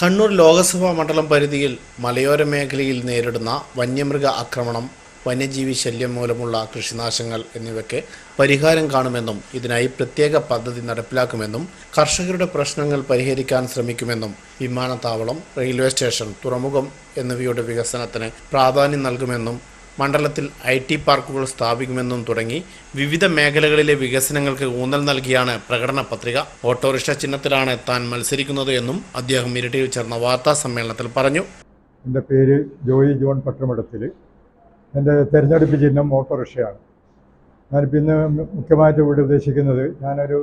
കണ്ണൂർ ലോകസഭാ മണ്ഡലം പരിധിയിൽ മലയോര മേഖലയിൽ നേരിടുന്ന വന്യമൃഗ ആക്രമണം വന്യജീവി ശല്യം മൂലമുള്ള കൃഷിനാശങ്ങൾ എന്നിവയ്ക്ക് പരിഹാരം കാണുമെന്നും ഇതിനായി പ്രത്യേക പദ്ധതി നടപ്പിലാക്കുമെന്നും കർഷകരുടെ പ്രശ്നങ്ങൾ പരിഹരിക്കാൻ ശ്രമിക്കുമെന്നും വിമാനത്താവളം റെയിൽവേ സ്റ്റേഷൻ തുറമുഖം എന്നിവയുടെ വികസനത്തിന് പ്രാധാന്യം നൽകുമെന്നും മണ്ഡലത്തിൽ ഐ ടി പാർക്കുകൾ സ്ഥാപിക്കുമെന്നും തുടങ്ങി വിവിധ മേഖലകളിലെ വികസനങ്ങൾക്ക് ഊന്നൽ നൽകിയാണ് പ്രകടന പത്രിക. ഓട്ടോറിക്ഷ ചിഹ്നത്തിലാണ് താൻ മത്സരിക്കുന്നത് എന്നും അദ്ദേഹം ഇരട്ടിയിൽ ചേർന്ന വാർത്താ സമ്മേളനത്തിൽ പറഞ്ഞു. എന്റെ പേര് ജോയി ജോൺ പട്ടമടത്തിൽ. എന്റെ തിരഞ്ഞെടുപ്പ് ചിഹ്നം ഓട്ടോറിക്ഷയാണ്. ഞാനിപ്പോൾ ഇന്ന് മുഖ്യമായിട്ട് ഇവിടെ ഉദ്ദേശിക്കുന്നത് ഞാനൊരു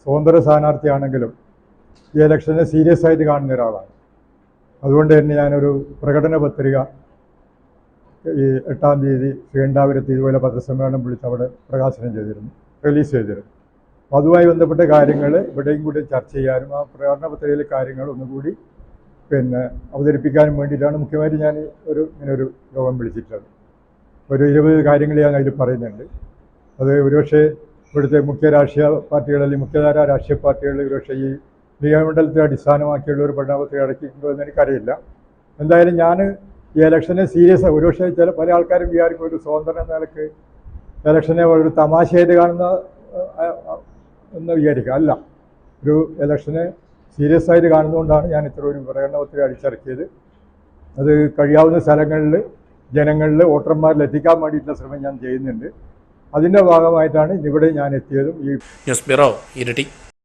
സ്വതന്ത്ര സ്ഥാനാർത്ഥിയാണെങ്കിലും ഈ ഇലക്ഷനെ സീരിയസ് ആയിട്ട് കാണുന്ന ഒരാളാണ്. അതുകൊണ്ട് തന്നെ ഞാനൊരു പ്രകടന പത്രിക ഈ എട്ടാം തീയതി ശ്രീകണ്ഠാപുരത്ത് ഇതുപോലെ പത്രസമ്മേളനം വിളിച്ച് അവിടെ പ്രകാശനം ചെയ്തിരുന്നു റിലീസ് ചെയ്തിരുന്നു. അതുമായി ബന്ധപ്പെട്ട കാര്യങ്ങൾ ഇവിടെയും കൂടി ചർച്ച ചെയ്യാനും ആ പ്രകടന പത്രികയിലെ കാര്യങ്ങൾ ഒന്നുകൂടി പിന്നെ അവതരിപ്പിക്കാനും വേണ്ടിയിട്ടാണ് മുഖ്യമായിട്ട് ഞാൻ ഒരു ഇങ്ങനെ ഒരു യോഗം വിളിച്ചിട്ടുള്ളത്. ഒരു ഇരുപത് കാര്യങ്ങൾ ഞാൻ അതിൽ പറയുന്നുണ്ട്. അത് ഒരുപക്ഷെ ഇവിടുത്തെ മുഖ്യ രാഷ്ട്രീയ പാർട്ടികൾ അല്ലെങ്കിൽ മുഖ്യധാര രാഷ്ട്രീയ പാർട്ടികൾ ഒരുപക്ഷെ ഈ നിയമമണ്ഡലത്തെ അടിസ്ഥാനമാക്കിയുള്ള ഒരു പഠനപത്രിക അടക്കിയിട്ടുണ്ടോ എന്ന് എനിക്കറിയില്ല. എന്തായാലും ഞാൻ ഈ ഇലക്ഷനെ സീരിയസ് ഒരുപക്ഷെ ചില പല ആൾക്കാരും വിചാരിക്കും ഒരു സ്വതന്ത്രം നിലയ്ക്ക് ഇലക്ഷനെ ഒരു തമാശയായിട്ട് കാണുന്ന എന്ന് വിചാരിക്കുക അല്ല ഒരു ഇലക്ഷനെ സീരിയസ് ആയിട്ട് കാണുന്നതുകൊണ്ടാണ് ഞാൻ ഇത്ര ഒരു പ്രകടനപത്രിക അടിച്ചിറക്കിയത്. അത് കഴിയാവുന്ന സ്ഥലങ്ങളിൽ ജനങ്ങളിൽ വോട്ടർമാരിൽ എത്തിക്കാൻ വേണ്ടിയിട്ടുള്ള ശ്രമം ഞാൻ ചെയ്യുന്നുണ്ട്. അതിന്റെ ഭാഗമായിട്ടാണ് ഇവിടെ ഞാൻ എത്തിയതും ഈ ന്യൂസ് ഇരട്ടി.